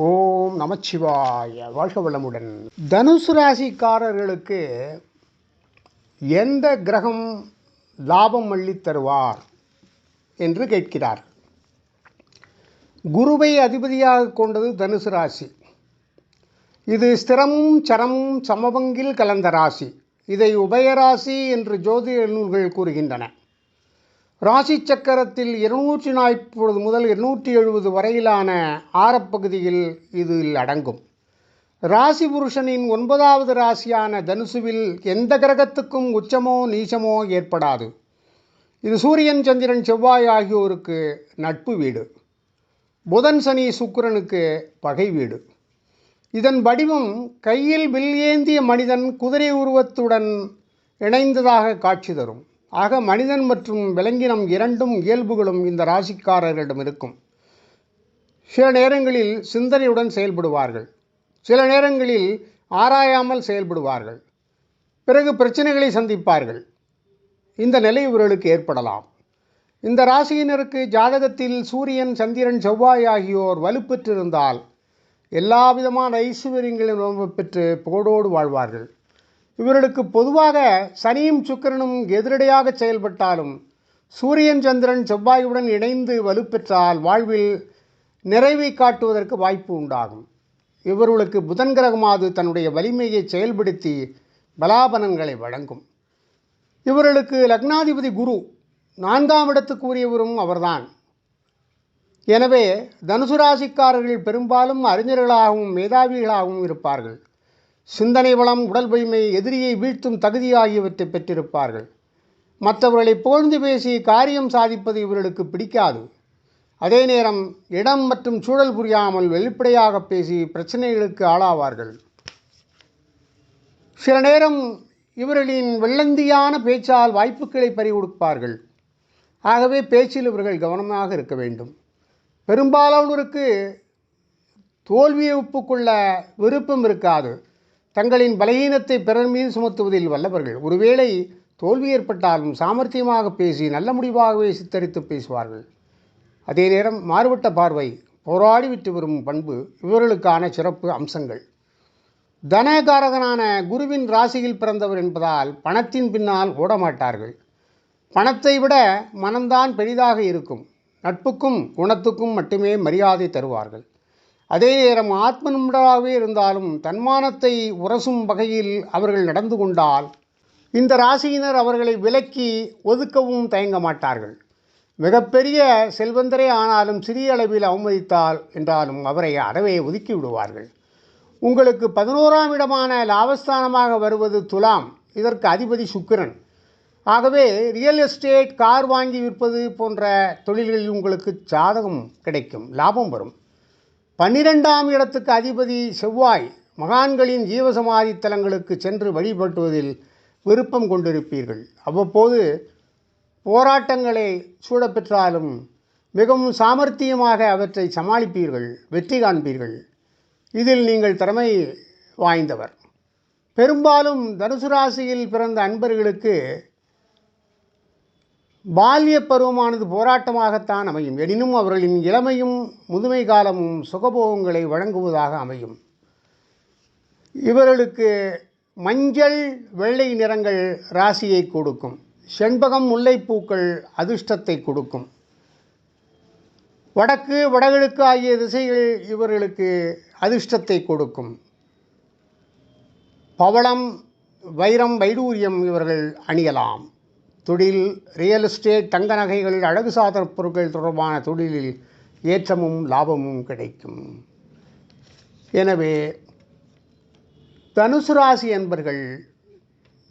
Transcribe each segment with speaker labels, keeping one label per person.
Speaker 1: ஓம் நமச்சிவாய வாழ்க வளமுடன் தனுசு ராசிக்காரர்களுக்கு எந்த கிரகம் லாபம் அள்ளித் தருவார் என்று கேட்கிறார். குருவை அதிபதியாக கொண்டது தனுசு ராசி. இது ஸ்திரமும் சரமும் சமபங்கில் கலந்த ராசி. இதை உபயராசி என்று ஜோதிட நூல்கள் கூறுகின்றன. ராசி சக்கரத்தில் இருநூற்றி நாற்பது முதல் இருநூற்றி எழுபது வரையிலான ஆரப்பகுதியில் இதில் அடங்கும். ராசி புருஷனின் ஒன்பதாவது ராசியான தனுசுவில் எந்த கிரகத்துக்கும் உச்சமோ நீச்சமோ ஏற்படாது. இது சூரியன் சந்திரன் செவ்வாய் ஆகியோருக்கு நட்பு வீடு. புதன் சனி சுக்கிரனுக்கு பகை வீடு. இதன் வடிவம் கையில் வில் ஏந்திய மனிதன் குதிரை உருவத்துடன் இணைந்ததாக காட்சி தரும். ஆக மனிதன் மற்றும் விலங்கினம் இரண்டும் இயல்புகளும் இந்த ராசிக்காரர்களிடம் இருக்கும். சில நேரங்களில் சிந்தனையுடன் செயல்படுவார்கள். சில நேரங்களில் ஆராயாமல் செயல்படுவார்கள். பிறகு பிரச்சனைகளை சந்திப்பார்கள். இந்த நிலை இவர்களுக்கு ஏற்படலாம். இந்த ராசியினருக்கு ஜாதகத்தில் சூரியன் சந்திரன் செவ்வாய் ஆகியோர் வலுப்பெற்றிருந்தால் எல்லா விதமான ஐஸ்வர்யங்களும் பெற்று புகழோடு வாழ்வார்கள். இவர்களுக்கு பொதுவாக சனியும் சுக்கிரனும் எதிரடையாக செயல்பட்டாலும் சூரியன் சந்திரன் செவ்வாயுடன் இணைந்து வலுப்பெற்றால் வாழ்வில் நிறைவை காட்டுவதற்கு வாய்ப்பு உண்டாகும். இவர்களுக்கு புதன் கிரகமாது தன்னுடைய வலிமையை செயல்படுத்தி பலாபலன்களை வழங்கும். இவர்களுக்கு லக்னாதிபதி குரு நான்காம் இடத்துக்குரியவரும் அவர்தான். எனவே தனுசு ராசிக்காரர்கள் பெரும்பாலும் அறிஞர்களாகவும் மேதாவிகளாகவும் இருப்பார்கள். சிந்தனை வளம் உடல் வலிமை எதிரியை வீழ்த்தும் தகுதி ஆகியவற்றை பெற்றிருப்பார்கள். மற்றவர்களை புகழ்ந்து பேசி காரியம் சாதிப்பது இவர்களுக்கு பிடிக்காது. அதே நேரம் இடம் மற்றும் சூழல் புரியாமல் வெளிப்படையாக பேசி பிரச்சனைகளுக்கு ஆளாவார்கள். சில நேரம் இவர்களின் வெள்ளந்தியான பேச்சால் வாய்ப்புகளை பறிகொடுப்பார்கள். ஆகவே பேச்சில் இவர்கள் கவனமாக இருக்க வேண்டும். பெரும்பாலானோருக்கு தோல்வியை ஒப்புக்கொள்ள விருப்பம் இருக்காது. தங்களின் பலகீனத்தை பிறர் மீது சுமத்துவதில் வல்லவர்கள். ஒருவேளை தோல்வி ஏற்பட்டாலும் சாமர்த்தியமாக பேசி நல்ல முடிவாகவே சித்தரித்து பேசுவார்கள். அதே நேரம் மாறுபட்ட பார்வை போராடி விட்டு வரும் பண்பு இவர்களுக்கான சிறப்பு அம்சங்கள். தனகாரகனான குருவின் ராசியில் பிறந்தவர் என்பதால் பணத்தின் பின்னால் ஓடமாட்டார்கள். பணத்தை விட மனம்தான் பெரிதாக இருக்கும். நட்புக்கும் குணத்துக்கும் மட்டுமே மரியாதை தருவார்கள். அதே நேரம் ஆத்ம இருந்தாலும் தன்மானத்தை உரசும் வகையில் அவர்கள் நடந்து கொண்டால் இந்த ராசியினர் அவர்களை விலக்கி ஒதுக்கவும் தயங்க மாட்டார்கள். மிகப்பெரிய செல்வந்தரே ஆனாலும் சிறிய அளவில் அவமதித்தால் என்றாலும் அவரை அறவே ஒதுக்கி விடுவார்கள். உங்களுக்கு பதினோராம் இடமான லாபஸ்தானமாக வருவது துலாம். இதற்கு அதிபதி சுக்கிரன். ஆகவே ரியல் எஸ்டேட் கார் வாங்கி விற்பது போன்ற தொழில்களில் உங்களுக்கு சாதகம் கிடைக்கும் லாபம் வரும். பன்னிரெண்டாம் இடத்துக்கு அதிபதி செவ்வாய் மகான்களின் ஜீவசமாதி தலங்களுக்கு சென்று வழிபட்டுவதில் விருப்பம் கொண்டிருப்பீர்கள். அவ்வப்போது போராட்டங்களை சூடப்பெற்றாலும் மிகவும் சாமர்த்தியமாக அவற்றை சமாளிப்பீர்கள் வெற்றி காண்பீர்கள். இதில் நீங்கள் திறமை வாய்ந்தவர். பெரும்பாலும் தனுசு ராசியில் பிறந்த அன்பர்களுக்கு பால்ய பருவமானது போராட்டமாகத்தான் அமையும். எனினும் அவர்களின் இளமையும் முதுமை காலமும் சுகபோகங்களை வழங்குவதாக அமையும். இவர்களுக்கு மஞ்சள் வெள்ளை நிறங்கள் ராசியை கொடுக்கும். செண்பகம் முல்லைப்பூக்கள் அதிர்ஷ்டத்தை கொடுக்கும். வடக்கு வடகிழக்கு ஆகிய திசைகள் இவர்களுக்கு அதிர்ஷ்டத்தை கொடுக்கும். பவளம் வைரம் வைடூரியம் இவர்கள் அணியலாம். தொழில் ரியல் எஸ்டேட் தங்க நகைகள் அழகு சாதன பொருட்கள் தொடர்பான தொழிலில் ஏற்றமும் லாபமும் கிடைக்கும். எனவே தனுசு ராசி என்பர்கள்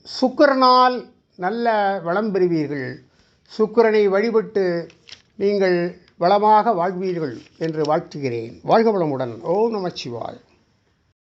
Speaker 1: சுக்கரனால் நல்ல வளம் பெறுவீர்கள். சுக்கரனை வழிபட்டு நீங்கள் வளமாக வாழ்வீர்கள் என்று வாழ்த்துகிறேன். வாழ்க வளமுடன். ஓம் நமச்சிவாய்